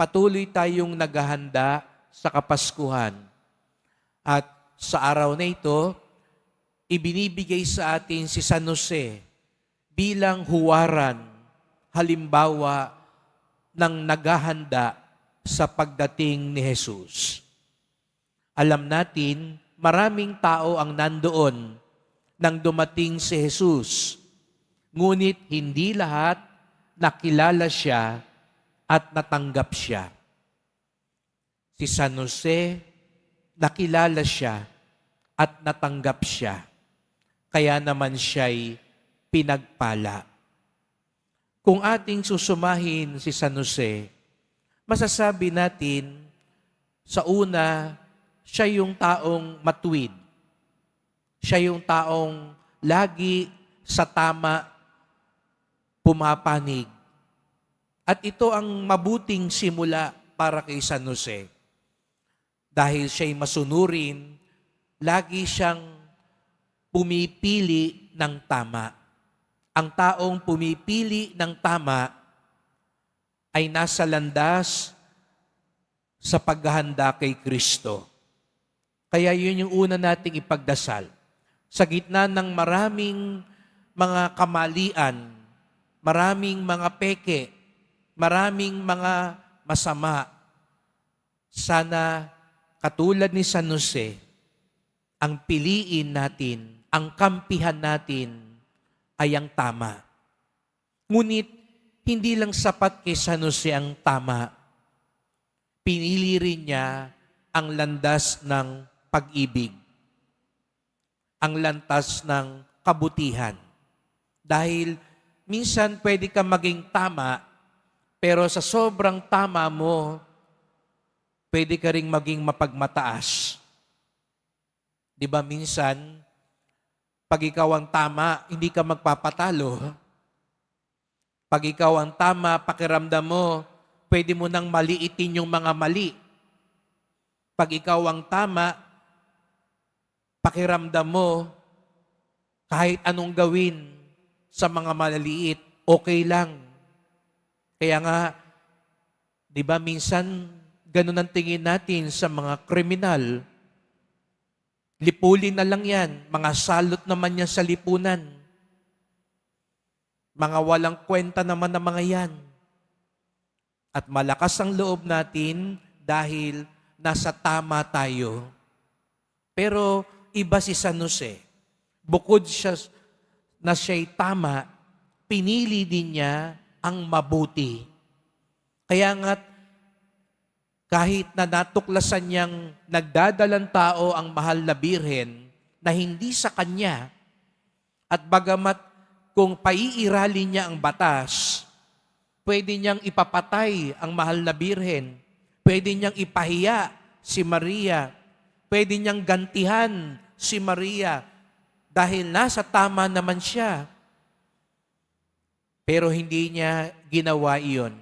patuloy tayong naghahanda sa Kapaskuhan. At sa araw na ito, ibinibigay sa atin si San Jose bilang huwaran, halimbawa ng naghahanda sa pagdating ni Jesus. Alam natin, maraming tao ang nandoon nang dumating si Jesus. Ngunit hindi lahat nakilala siya at natanggap siya. Si San Jose, nakilala siya at natanggap siya. Kaya naman siya'y pinagpala. Kung ating susumahin si San Jose, masasabi natin, sa una, siya yung taong matuwid. Siya yung taong lagi sa tama pumapanig. At ito ang mabuting simula para kay San Jose. Dahil siya'y masunurin, lagi siyang pumipili ng tama. Ang taong pumipili ng tama ay nasa landas sa paghahanda kay Kristo. Kaya yun yung una nating ipagdasal. Sa gitna ng maraming mga kamalian, maraming mga peke, maraming mga masama, sana katulad ni San Jose, ang piliin natin, ang kampihan natin ay ang tama. Ngunit hindi lang sapat kay San Jose ang tama. Pinili rin niya ang landas ng pag-ibig. Ang lantas ng kabutihan. Dahil minsan pwede ka maging tama, pero sa sobrang tama mo, pwede ka ring maging mapagmataas. Di ba minsan, pag ikaw ang tama, hindi ka magpapatalo. Pag ikaw ang tama, pakiramdam mo, pwede mo nang maliitin yung mga mali. Pag ikaw ang tama, pakiramdam mo, kahit anong gawin sa mga maliliit, okay lang. Kaya nga, di ba minsan, ganun ang tingin natin sa mga kriminal. Lipulin na lang yan. Mga salot naman yan sa lipunan. Mga walang kwenta naman ng mga yan. At malakas ang loob natin dahil nasa tama tayo. Pero iba si San Jose. Bukod siya na siya'y tama, pinili din niya ang mabuti. Kaya nga, kahit na natuklasan niyang nagdadalang tao ang mahal na birhen na hindi sa kanya, at bagamat kung paiirali niya ang batas, pwede niyang ipapatay ang mahal na birhen, pwede niyang ipahiya si Maria, pwede niyang gantihan si Maria dahil nasa tama naman siya. Pero hindi niya ginawa iyon.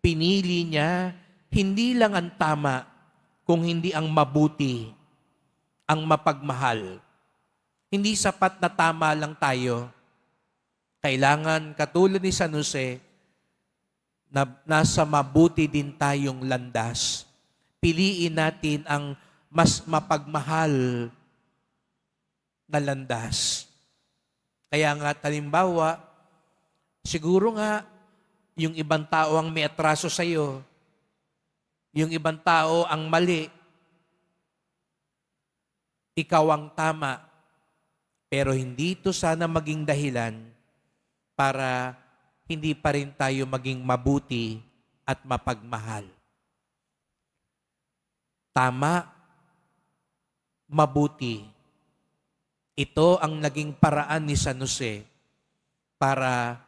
Pinili niya hindi lang ang tama, kung hindi ang mabuti, ang mapagmahal. Hindi sapat na tama lang tayo. Kailangan, katulad ni San Jose, na nasa mabuti din tayong landas. Piliin natin ang mas mapagmahal na landas. Kaya nga, talimbawa, siguro nga, yung ibang tao ang may atraso sa iyo, yung ibang tao ang mali, ikaw ang tama, pero hindi ito sana maging dahilan para hindi pa rin tayo maging mabuti at mapagmahal. Tama, mabuti. Ito ang naging paraan ni San Jose para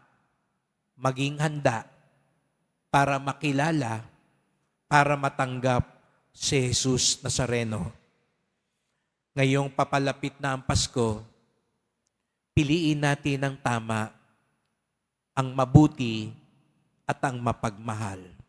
maging handa, para makilala, para matanggap si Jesus Nazareno. Ngayong papalapit na ang Pasko, piliin natin ang tama, ang mabuti at ang mapagmahal.